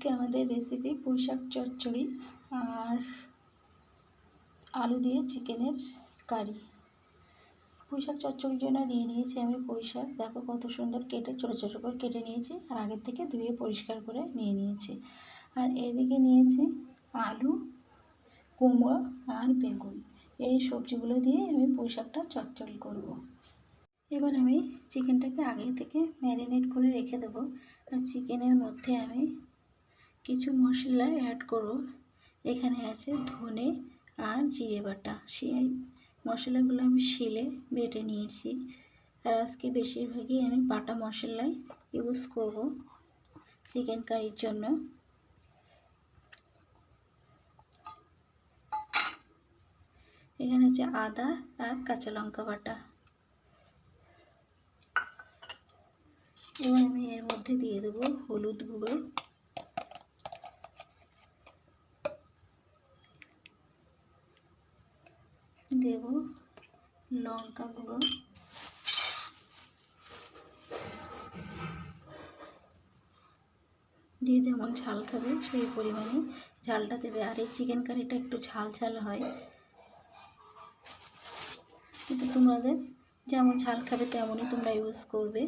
আজকে আমাদের রেসিপি পুঁইশাক চচ্চড়ি আর আলু দিয়ে চিকেনের কারি। পুঁইশাক চচ্চড়ির জন্য নিয়ে নিয়েছি আমি পুঁইশাক। দেখো কত সুন্দর কেটে, ছোটো ছোটো করে কেটে নিয়েছি আর আগের থেকে ধুয়ে পরিষ্কার করে নিয়ে নিয়েছি। আর এদিকে নিয়েছি আলু, কুমড়ো আর বেগুন। এই সবজিগুলো দিয়ে আমি পুঁইশাকটা চচ্চড়ি করব। এবার আমি চিকেনটাকে আগে থেকে ম্যারিনেট করে রেখে দেবো। আর চিকেনের মধ্যে আমি কিছু মশলা অ্যাড করব এখানে আছে ধনে আর জিরে বাটা। সেই মশলাগুলো আমি শিলে বেটে নিয়েছি। আর আজকে বেশিরভাগই আমি বাটা মশলাই ইউজ করব চিকেন কারির জন্য। এখানে আছে আদা আর কাঁচা লঙ্কা বাটা। এবার আমি এর মধ্যে দিয়ে দেবো হলুদ গুঁড়ো। দেব লঙ্কা গুঁড়ো। দিয়ে যেমন ঝাল খাবে সেই পরিমাণে ঝালটা দেবে। আর এই চিকেন কারিটা একটু ঝাল ঝাল হয়। কিন্তু তোমাদের যেমন ঝাল খাবে তেমনই তোমরা ইউজ করবে।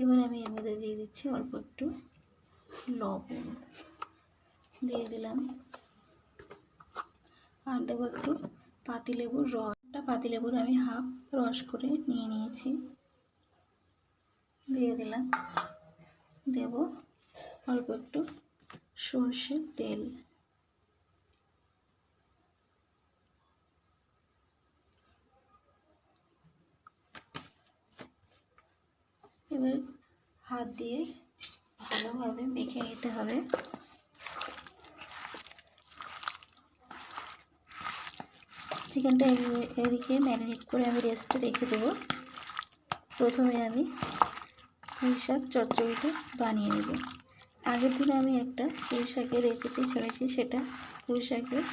এবার আমি এর মধ্যে দিয়ে দিচ্ছি অল্প একটু লবণ। দিয়ে দিলাম। আর দেবো একটু পাতিলেবুর রসটা পাতিলেবুর আমি হাফ রস করে নিয়ে নিয়েছি। দিয়ে দিলাম। দেব অল্প একটু সর্ষের তেল। এবার হাত দিয়ে ভালোভাবে মেখে নিতে হবে। চিকেনটা এদিকে ম্যারিনেট করে আমি রেস্টে রেখে দেবো। প্রথমে আমি পুঁই শাক চচ্চড়িটা বানিয়ে নেব। আগের দিন আমি একটা পুঁই শাকের রেসিপি ছেড়েছি, সেটা পুঁই শাকের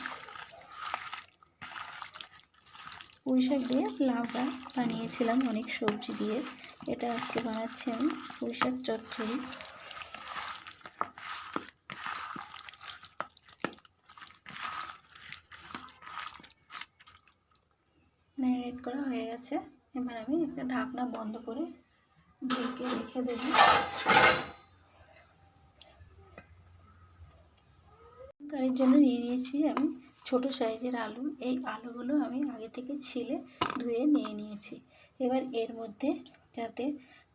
পুঁই শাক দিয়ে লাউডা বানিয়েছিলাম, অনেক সবজি দিয়ে। এটা আজকে বানাচ্ছি আমি, পুঁই শাক চচ্চড়ি ম্যারিনেট করা হয়ে গেছে আমি ঢাকনা বন্ধ করে ঢেকে রেখে দেব। কারির জন্য নিয়ে নিয়েছি আমি ছোট সাইজের আলু। এই আলুগুলো আমি আগে থেকে ছিলে ধুয়ে নিয়ে নিয়েছি। এবার এর মধ্যে যাতে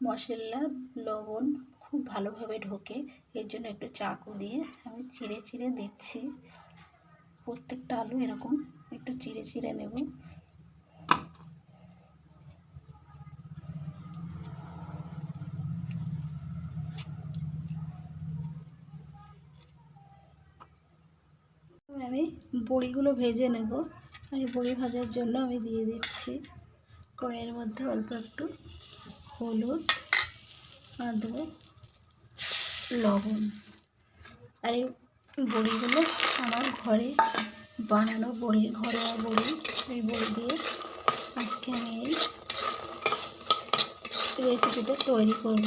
মশলা, লবণ খুব ভালোভাবে ঢোকে, এর জন্য একটু চাকু দিয়ে আমি চিড়ে চিড়ে দিচ্ছি। প্রত্যেকটা আলু এরকম একটু চিড়ে চিড়ে নেব। আমি বড়িগুলো ভেজে নেব। আর এই বড়ি ভাজার জন্য আমি দিয়ে দিচ্ছি কড়াইয়ের মধ্যে অল্প একটু হলুদ আর দেবো লবণ। আর এই বড়িগুলো আমার ঘরে বানানো বড়ি, ঘরোয়া বড়ি। এই বড়ি দিয়ে আজকে আমি এই রেসিপিটা তৈরি করব।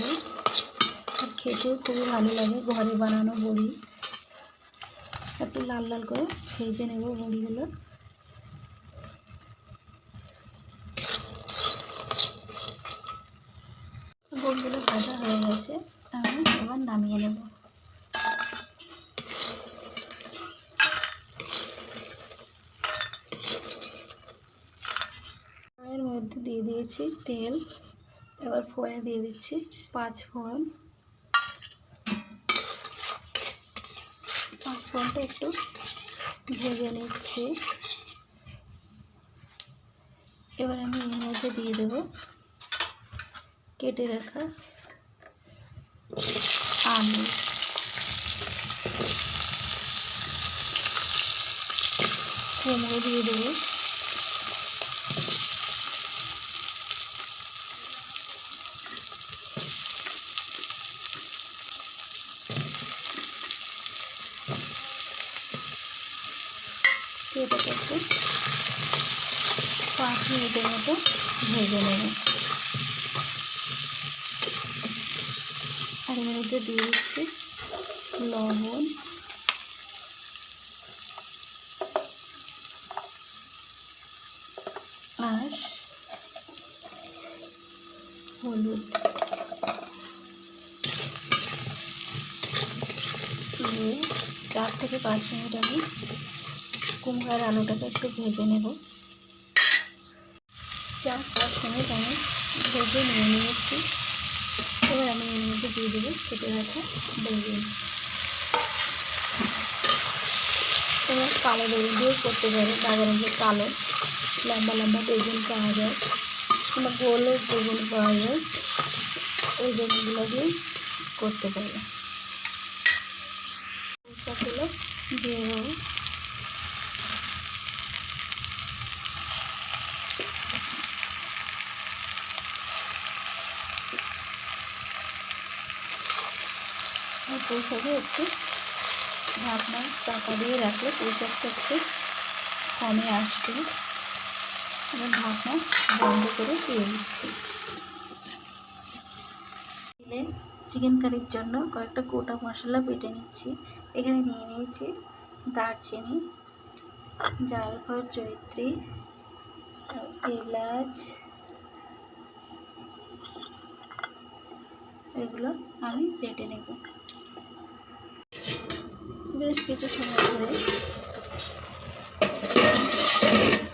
আর খেতেও খুবই ভালো লাগে ঘরে বানানো বড়ি। একটু লাল লাল করে ভেজে নেব বড়িগুলো। বড়িগুলো ভাজা হয়ে গেছে আমি এবার নামিয়ে নেব। এর মধ্যে দিয়ে দিয়েছি তেল, এবার ফোড়ে দিয়ে দিচ্ছি পাঁচ ফোড়ন। পাঁচ ফোড়নটা একটু ভেজে নিচ্ছি। এবার আমি এর মধ্যে দিয়ে দেব কেটে রাখা আলু। কুমড়ো দিয়ে দেবো। এটাকে একটু পাঁচ মিনিটের মতো ভেজে নেব। আর এর মধ্যে দিয়ে দিচ্ছি লবণ। আর হলুদ। দিয়ে চার থেকে পাঁচ মিনিট আমি কুমড়ার আলুটাকে একটু ভেজে নেব। চার পাঁচ মিনিট আমি ভেজে নিয়ে নিয়েছি। এবার আমি এর মধ্যে দিয়ে দেবো কেটে রাখা বেগুন। তোমরা কালো বেগুন দিয়েও করতে পারো বাজারে যে কালো। লম্বা লম্বা বেগুন পাওয়া যায়। কিংবা গোল বেগুন পাওয়া যায়। ওই বেগুনগুলো দিয়ে করতে পারো দিয়ে দেবো। পুঁইশাকে একটু। ঢাকনা চাপা দিয়ে রাখলে পুঁইশাকটা একটু কমে আসবে। এবার ঢাকনা বন্ধ করে দিয়ে দিচ্ছি। দিলে চিকেন কারির জন্য কয়েকটা গোটা মশলা বেটে নিচ্ছি। এখানে নিয়ে নিয়েছি দারচিনি, জালফল, চৈত্রী, এলাচ, এগুলো আমি বেটে নেব। বেশ কিছু সময় ধরে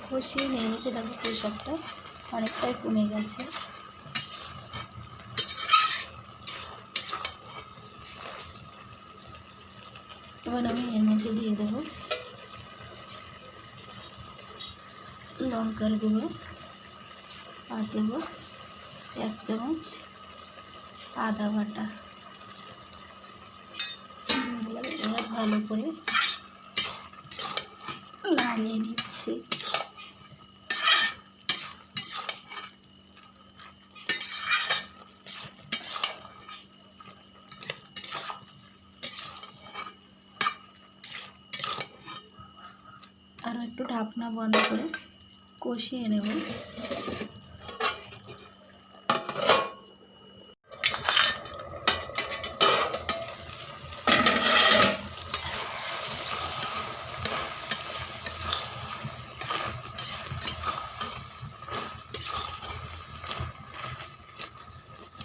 কষিয়ে নিয়ে নিয়েছি। দেখো পোশাকটা অনেকটাই কমে গেছে। এবার আমি এর মধ্যে দিয়ে দেবো লঙ্কার গুঁড়ো। আর দেবো এক চামচ আদা বাটা এবার ভালো করে নাড়িয়ে নিচ্ছি। আরও একটু ঢাকনা বন্ধ করে কষিয়ে নেব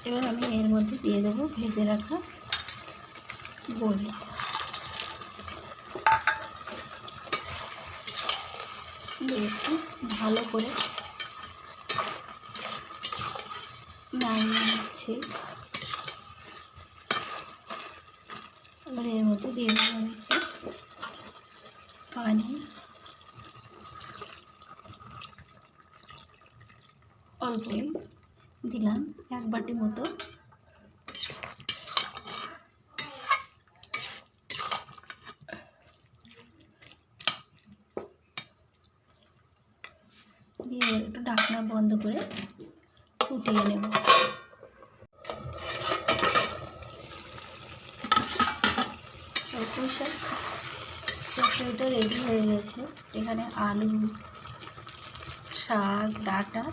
এবার আমি এর মধ্যে দিয়ে দেবো, ভেজে রাখা বড়ি। একটু ভালো করে নাড়িয়ে নিচ্ছি। এবার এর মধ্যে দিয়ে দেবো একটু পানি। অল্পই দিলাম, এক বাটি মতো দিয়ে একটু ঢাকনা বন্ধ করে ফুটিয়ে নেব পুঁইশাক চচ্চড়িটা রেডি হয়ে গেছে। এখানে আলু, শাক, ডাটা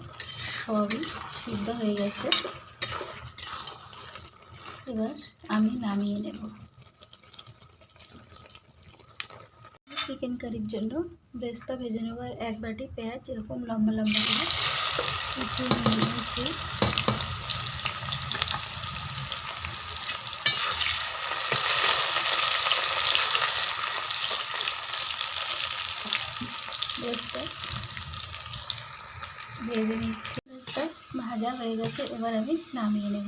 সবই সিদ্ধ হয়ে গেছে। এবার আমি নামিয়ে নেব। চিকেন কারির জন্য ব্রেস্তা ভেজে নেব। আর এক বাটি পেঁয়াজ, এরকম লম্বা লম্বা করে। নিয়ে নিয়েছি ব্রেস্তা ভেজে নিচ্ছি ব্রেস্তা ভাজা হয়ে গেছে এবার আমি নামিয়ে নেব।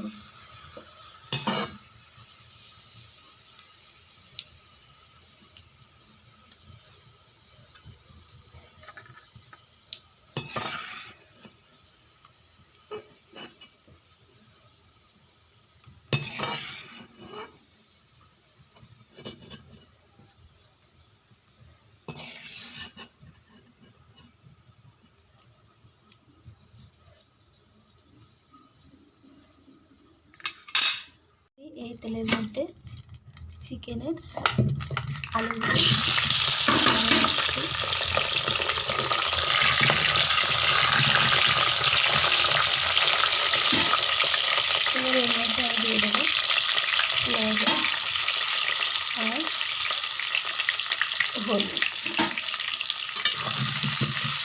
এই তেলের মধ্যে চিকেনের আলু এবার এর মধ্যে আমি দিয়ে দেবো হলুদ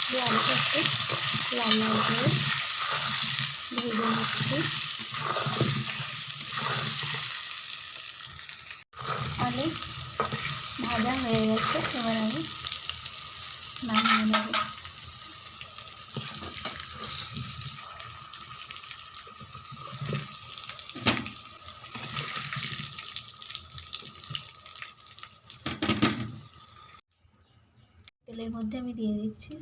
দিয়ে আলুটা একটু লাল লাল করে ভেজে নিচ্ছি আলু ভাজা হয়ে গেছে এবার আমি নেব তেলের মধ্যে আমি দিয়ে দিচ্ছি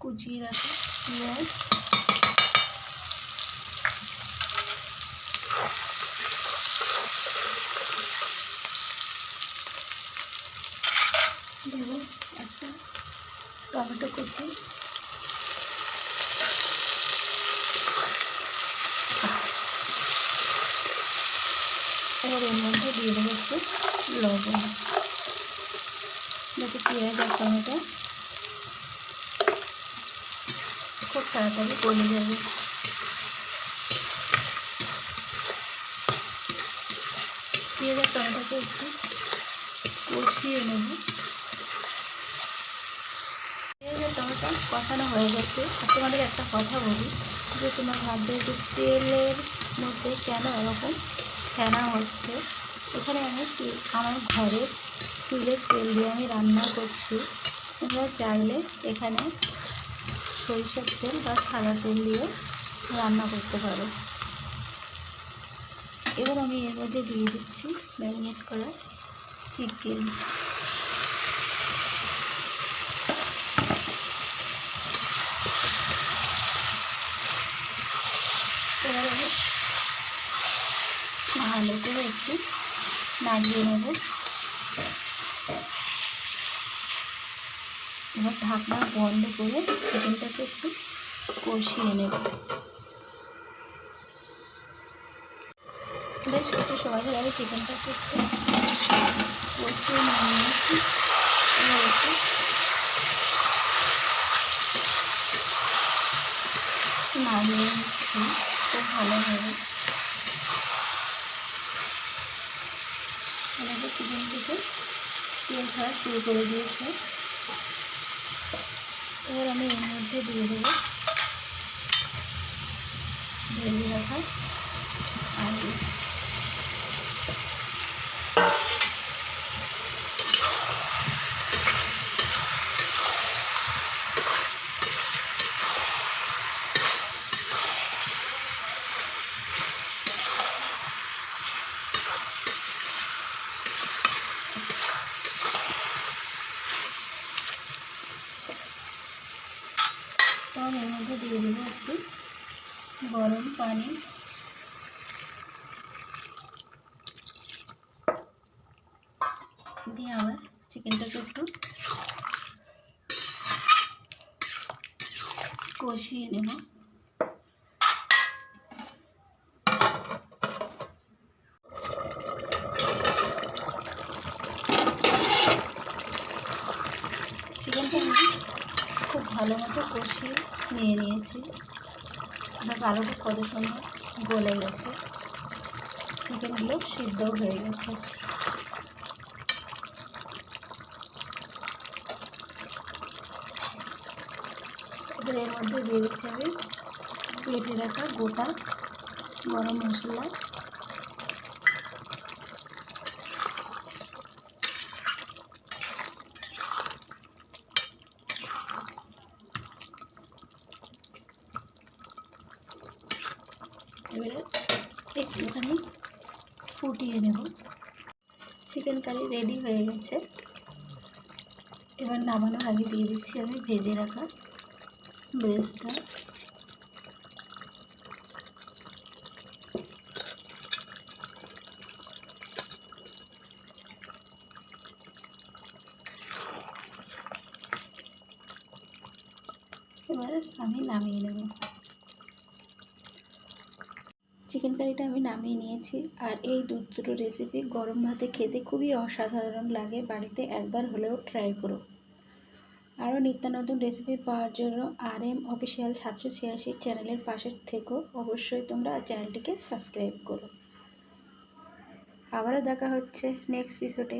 কুচিয়ে রাখা পেঁয়াজ। দেব একটা টমেটো কুচি। এবার এর মধ্যে দিয়ে দেবো একটু লবণ। যাতে পেঁয়াজ আর টমেটো। খুব তাড়াতাড়ি গলে যাবে। পেঁয়াজ আর টমেটোকে একটু কষিয়ে নেব পেঁয়াজ আর টমেটো কষানো হয়ে গেছে। আর তোমাদের একটা কথা বলি, যে তোমার ভাববে যে তেলের মধ্যে কেন এরকম ফেনা হচ্ছে, এখানে আমি আমার ঘরের তিলের তেল দিয়ে আমি রান্না করছি। তোমরা চাইলে এখানে সরিষার তেল বা সাদা তেল দিয়ে রান্না করতে পারো। এবার আমি এর মধ্যে দিয়ে দিচ্ছি ম্যারিনেট করা চিকেন এবার আমি ভালো করে একটু নাড়িয়ে নেব। এবার ঢাকনা বন্ধ করে চিকেনটাকে একটু কষিয়ে নেব। বেশ কিছু সবাই আমি চিকেনটাকে একটু কষিয়ে নিয়ে নিয়েছি এবার একটু নাড়িয়ে নিচ্ছি। খুব ভালোভাবে এটাকে চিকেন থেকে তেল ছাড়া শুরু করে দিয়েছে। এবার আমি এর মধ্যে দিয়ে দেবো। ভেজে রাখা আলু তখন এর মধ্যে দিয়ে দেবো একটু গরম পানি। দিয়ে আবার চিকেনটাকে একটু কষিয়ে নেব। চিকেনটা আমি খুব ভালো মতো কষিয়ে নিয়ে নিয়েছি। আমার আলুটা কত সুন্দর গলে গেছে? চিকেনগুলো সিদ্ধ হয়ে গেছে। এবার এর মধ্যে দিয়েছি আমি পেটে রাখা গোটা গরম মশলা। এবারে একটুখানি ফুটিয়ে নেব। চিকেন কারি রেডি হয়ে গেছে। এবার নামানোর আগে দিয়ে দিচ্ছি আমি, ভেজে রাখা ব্রেস্টটা এবার আমি নামিয়ে নেব। চিকেন কারিটা আমি নামিয়ে নিয়েছি। আর এই দুধ দুটো রেসিপি গরম ভাতে খেতে খুবই অসাধারণ লাগে। বাড়িতে একবার হলেও ট্রাই করো। আরও নিত্য নতুন রেসিপি পাওয়ার জন্য আর এম অফিসিয়াল সাতশো ছিয়াশি চ্যানেলের পাশে থেকো। অবশ্যই তোমরা চ্যানেলটিকে সাবস্ক্রাইব করো। আবারও দেখা হচ্ছে নেক্সট এপিসোডে